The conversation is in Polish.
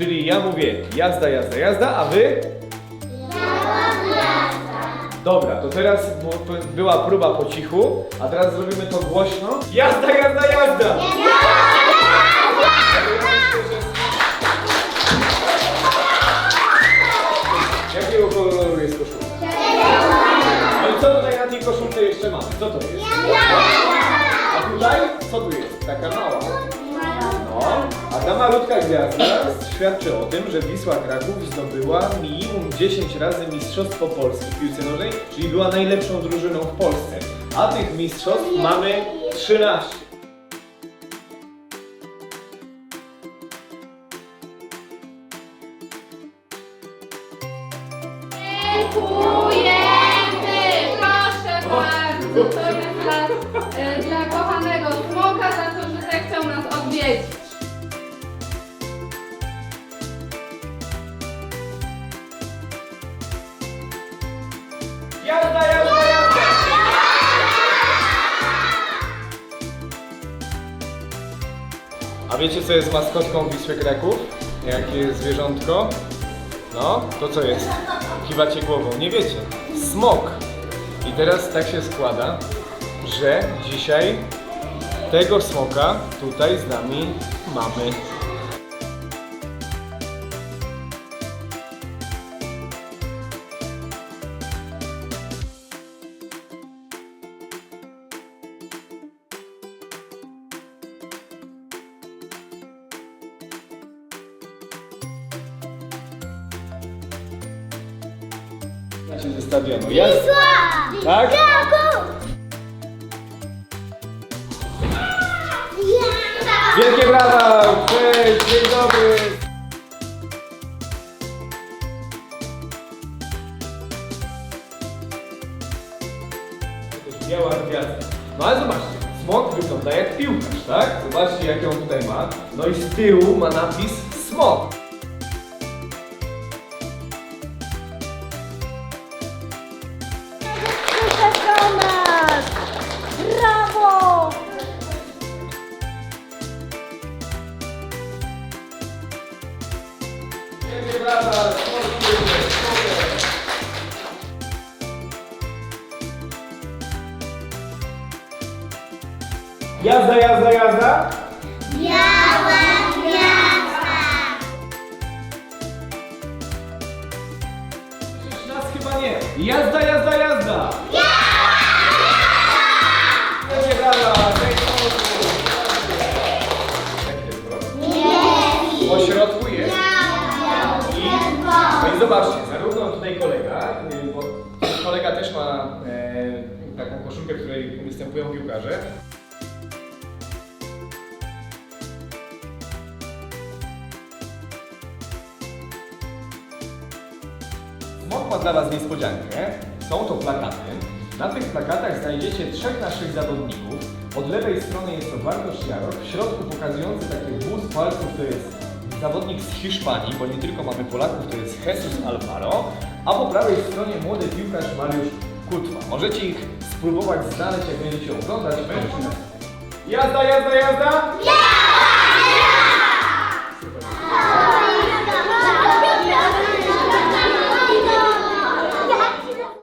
Czyli ja mówię jazda, jazda, jazda, a wy? Dobra, to teraz była próba po cichu, a teraz zrobimy to głośno. Jazda, jazda, jazda! Jakiego koloru jest koszulka? No i co tutaj na tej koszulce jeszcze mamy? Co to jest? A tutaj? Co tu jest? Taka mała. A ta malutka gwiazda świadczy o tym, że Wisła Kraków zdobyła minimum 10 razy Mistrzostwo Polski w piłce nożnej, czyli była najlepszą drużyną w Polsce. A tych mistrzostw mamy 13. Dziękujemy! A wiecie co jest maskotką Wisły Kraków? Jakie zwierzątko? No, to co jest? Kiwacie głową, nie wiecie. Smok. I teraz tak się składa, że dzisiaj tego smoka tutaj z nami mamy. Znacie ze stadionu. Jest? Tak? Wielkie brawa! Cześć, dzień dobry! Biała gwiazda. No ale zobaczcie, smok wygląda jak piłkarz, tak? Zobaczcie jak ją tutaj ma. No i z tyłu ma napis smok. Jazda, jazda, jazda! Przecież nas chyba nie. Jazda, jazda, jazda! Wielkie brawa! Cześć, zobaczcie, zarówno tutaj kolega, y, bo kolega też ma e, taką koszulkę, w której występują piłkarze. Smok dla Was niespodziankę. Są to plakaty. Na tych plakatach znajdziecie trzech naszych zawodników. Od lewej strony jest to Bartosz Jarok, w środku pokazujący taki wóz palców to jest zawodnik z Hiszpanii, bo nie tylko mamy Polaków, to jest Jesus Alvaro, a po prawej stronie młody piłkarz Mariusz Kutwa. Możecie ich spróbować znaleźć, jak będziecie oglądać. Jazda, jazda, jazda! Super.